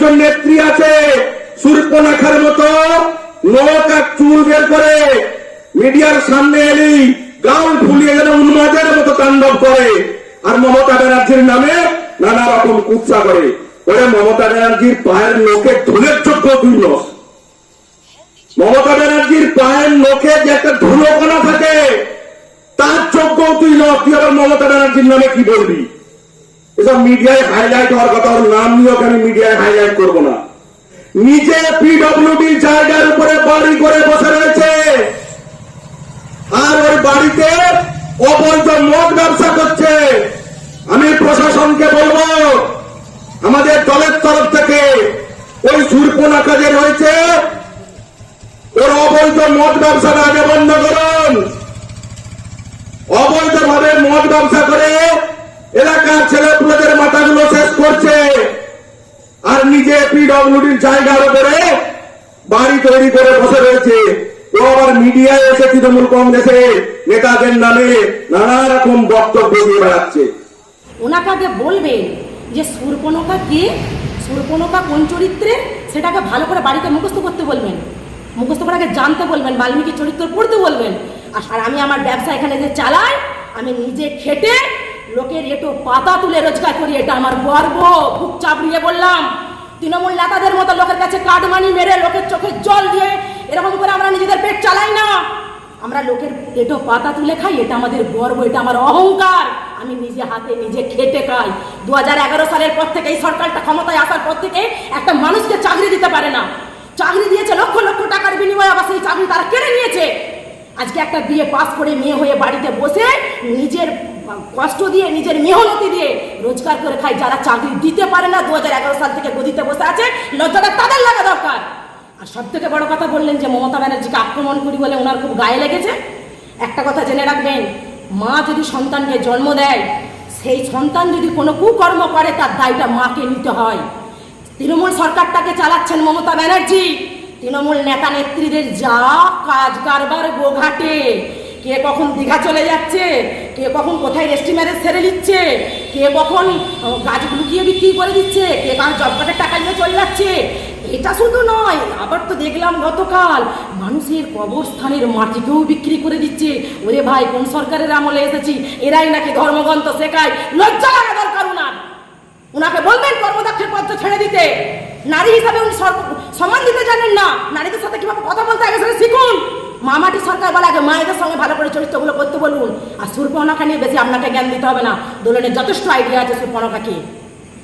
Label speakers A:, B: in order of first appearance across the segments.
A: একজন নেত্রী আছে, সুরপনাখার মতো, লোক আর চুল বের করে মিডিয়ার সামনে এলি গাউন ফুলিয়ে যেন উন্মাদের মতো তাণ্ডব করে। আর মমতা ব্যানার্জির নামে নানা রকম কুৎসা করে। ওরে মমতা ব্যানার্জির পায়ের লোকে ধুলের যোগ্য নস মমতা ব্যানার্জির পায়ের লোকে যে একটা ধুলো ধুলোকণা থাকে, তার যোগ্য তুই নস তুই আবার মমতা ব্যানার্জির নামে কি বলবি? এসব মিডিয়ায় হাইলাইট হওয়ার কথা ওর নাম নিয়ে ওখানে মিডিয়ায় হাইলাইট করব না। নিজে পিডব্লিউডি জায়গার উপরে বাড়ি করে বসে রয়েছে। আর ওই বাড়িতে অবৈধ মদ ব্যবসা করছে। আমি প্রশাসনকে বলব, আমাদের দলের তরফ থেকে ওই সুরপনাখা যে রয়েছে। ওর অবৈধ মদ ব্যবসাটা আগে বন্ধ করুন। অবৈধভাবে মদ ব্যবসা করে এলাকার ছেলেপুলেদের মাথাগুলো শেষ করছে আর নিজে পিডব্লিউডির জায়গার উপরে বাড়ি তৈরি করে বসে রয়েছে, ও আবার মিডিয়ায় এসে তৃণমূল কংগ্রেসের নেতাদের নামে নানা রকম বক্তব্য দিয়ে বেড়াচ্ছে।
B: ওনাকে আগে বলবেন যে সুরপনকা কে? সুরপনকা কোন চরিত্রে? সেটাকে ভালো করে বাড়িতে মুখস্থ করতে বলবেন। মুখস্থ করে আগে জানতে বলবেন, বাল্মীকি চরিত্র পড়তে বলবেন। আর আর আমি আমার ব্যবসা এখানে যে চালাই, আমি নিজে খেটে, লোকের এটো পাতা তুলে রোজগার করি, এটা আমার গর্ব। খুব চাপড়িয়ে বললাম তৃণমূল নেতাদের মতো লোকের কাছে কাটমানি মেরে লোকের চোখে জল দিয়ে এরকম করে আমরা নিজেদের পেট চালাই না। আমরা লোকের এটো পাতা তুলে খাই, এটা আমাদের গর্ব, এটা আমার অহংকার। আমি নিজে হাতে নিজে খেটে খাই। দু হাজার এগারো সালের পর থেকে এই সরকারটা ক্ষমতায় আসার পর থেকে একটা মানুষকে চাকরি দিতে পারে না। চাকরি দিয়েছে লক্ষ লক্ষ টাকার বিনিময়ে আবার সেই চাকরি তারা কেড়ে নিয়েছে। আজকে একটা বিয়ে পাস করে মেয়ে হয়ে বাড়িতে বসে নিজের কষ্ট দিয়ে, নিজের মেহনতি দিয়ে রোজগার করে খায় যারা চাকরি দিতে পারে না দু হাজার এগারো সাল থেকে গদিতে বসে আছে, লজ্জাটা তাদের লাগা দরকার। আর সব থেকে বড় কথা বললেন যে, মমতা ব্যানার্জিকে আক্রমণ করি বলে ওনার খুব গায়ে লেগেছে। একটা কথা জেনে রাখবেন, মা যদি সন্তানকে জন্ম দেয়, সেই সন্তান যদি কোনো কুকর্ম করে, তার দায়টা মাকে নিতে হয়। তৃণমূল সরকারটাকে চালাচ্ছেন মমতা ব্যানার্জি। তৃণমূল নেতা নেত্রীদের যা কাজ কারবার গোঘাটে, কে কখন দীঘা চলে যাচ্ছে কে কখন কোথায় রেস্টি ম্যারেজ সেরে দিচ্ছে কে কখন গাছ লুকিয়ে বিক্রি করে দিচ্ছে? কে কার জব কার্ডের টাকা নিয়ে চলে যাচ্ছে? এটা শুধু নয়, আবার তো দেখলাম গতকাল মানুষের কবরস্থানের মাটিকেও বিক্রি করে দিচ্ছে। ওরে ভাই, কোন সরকারের আমলে এসেছি? এরাই নাকি ধর্মগ্রন্থ শেখায়। লজ্জা লাগা দরকার উনার ওনাকে বলবেন কর্মদক্ষের পত্র ছেড়ে দিতে। নারী হিসাবে উনি সম্মান দিতে জানেন না। নারীদের সাথে কীভাবে কথা বলতে আগে সেটা শিখুন। মামাটি সরকার বলে আগে মায়েদের সঙ্গে ভালো করে চরিত্রগুলো করতে বলুন। আর সুরপনাকা নিয়ে বেশি আপনাকে জ্ঞান দিতে হবে না। দোলনের যথেষ্ট আইডিয়া আছে সুরপনাকাকে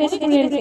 C: রেস্টুরেন্টে